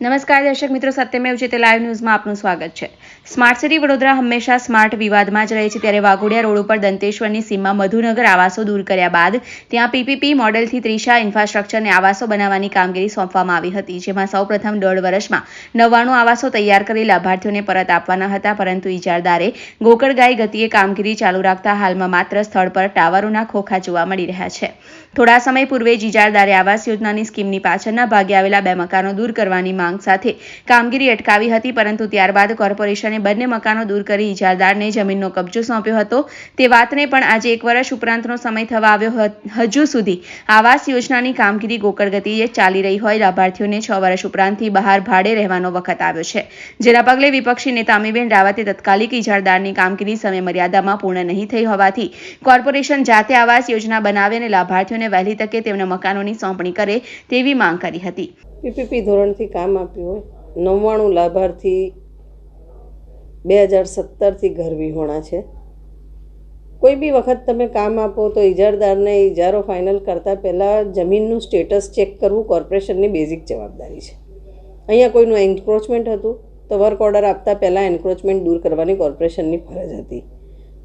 નમસ્કાર દર્શક મિત્રો સત્યમેવ તે લાઈવ ન્યૂઝમાં આપનું સ્વાગત છે. સ્માર્ટ સિટી વડોદરા હંમેશા સ્માર્ટ વિવાદમાં જ રહે છે. ત્યારે વાઘોડિયા રોડ ઉપર દંતેશ્વરની સીમમાં મધુનગર આવાસો દૂર કર્યા બાદ ત્યાં પીપીપી મોડેલથી ત્રિશા ઇન્ફ્રાસ્ટ્રક્ચરને આવાસો બનાવવાની કામગીરી સોંપવામાં આવી હતી, જેમાં સૌપ્રથમ દોઢ વર્ષમાં નવ્વાણું આવાસો તૈયાર કરી લાભાર્થીઓને પરત આપવાના હતા, પરંતુ ઇજારદારે ગોકળગાય ગતિએ કામગીરી ચાલુ રાખતા હાલમાં માત્ર સ્થળ પર ટાવરોના ખોખા જોવા મળી રહ્યા છે. થોડા સમય પૂર્વે જ ઇજારદારે આવાસ યોજનાની સ્કીમની પાછળના ભાગે આવેલા બે મકાનો દૂર કરવાની માંગ સાથે કામગીરી અટકાવી હતી, પરંતુ ત્યારબાદ કોર્પોરેશને બંને મકાનો દૂર કરી ઇજારદારને જમીનનો કબજો સોંપ્યો હતો. તે વાતને પણ આજે એક વર્ષ ઉપરાંતનો સમય થવા આવ્યો હજુ સુધી. આવાસ યોજનાની કામગીરી ગોકળ ચાલી રહી હોય લાભાર્થીઓને છ વર્ષ ઉપરાંતથી બહાર ભાડે રહેવાનો વખત આવ્યો છે. જેના પગલે વિપક્ષી નેતા અમીબેન રાવતે તત્કાલિક ઇજારદારની કામગીરી સમયમર્યાદામાં પૂર્ણ નહીં થઈ હોવાથી કોર્પોરેશન જાતે આવાસ યોજના બનાવે અને લાભાર્થીઓને વહેલી તકે તેમના મકાનોની સોંપણી કરે તેવી માંગ કરી હતી. પીપીપી ધોરણથી કામ આપ્યું હોય. નવ્વાણું લાભાર્થી બે હજાર સત્તરથી ઘર વિહોણા છે. કોઈ બી વખત તમે કામ આપો તો ઇજારદારને ઇજારો ફાઇનલ કરતાં પહેલાં જમીનનું સ્ટેટસ ચેક કરવું કોર્પોરેશનની બેઝિક જવાબદારી છે. અહીંયા કોઈનું એન્ક્રોચમેન્ટ હતું તો વર્ક ઓર્ડર આપતા પહેલાં એન્ક્રોચમેન્ટ દૂર કરવાની કોર્પોરેશનની ફરજ હતી.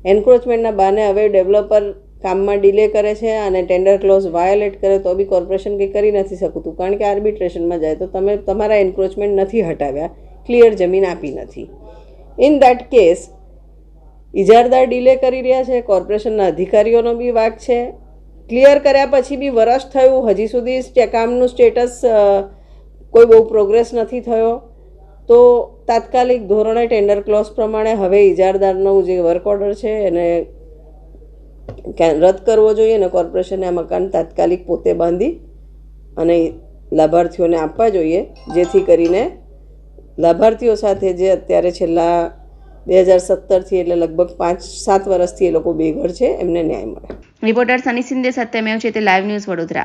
એન્ક્રોચમેન્ટના બહાને હવે ડેવલપર કામમાં ડિલે કરે છે અને ટેન્ડર ક્લોઝ વાયોલેટ કરે તો બી કોર્પોરેશન કંઈ કરી નથી શકતું. કારણ કે આર્બિટ્રેશનમાં જાય તો તમે તમારા એન્ક્રોચમેન્ટ નથી હટાવ્યા. ક્લિયર જમીન આપી નથી. ઇન દેટ કેસ ઇજારદાર ડિલે કરી રહ્યા છે કોર્પોરેશનના અધિકારીઓનો બી વાક છે. ક્લિયર કર્યા પછી બી વરસ થયું, હજી સુધી કામનું સ્ટેટસ કોઈ બહુ પ્રોગ્રેસ નથી થયો. તો તાત્કાલિક ધોરણે ટેન્ડર ક્લોઝ પ્રમાણે હવે ઇજારદારનો જે વર્ક ઓર્ડર છે, એને રદ કરવો જોઈએ અને કોર્પોરેશને આ મકાન તાત્કાલિક પોતે બાંધી અને લાભાર્થીઓને આપવા જોઈએ, જેથી કરીને લાભાર્થીઓ સાથે જે અત્યારે છેલ્લા બે હજાર સત્તરથી એટલે લગભગ પાંચ, સાત વર્ષથી એ લોકો બેઘર છે, એમને ન્યાય મળે. રિપોર્ટર સની સિંદે સત્યમેવ છે તે લાઈવ ન્યૂઝ વડોદરા.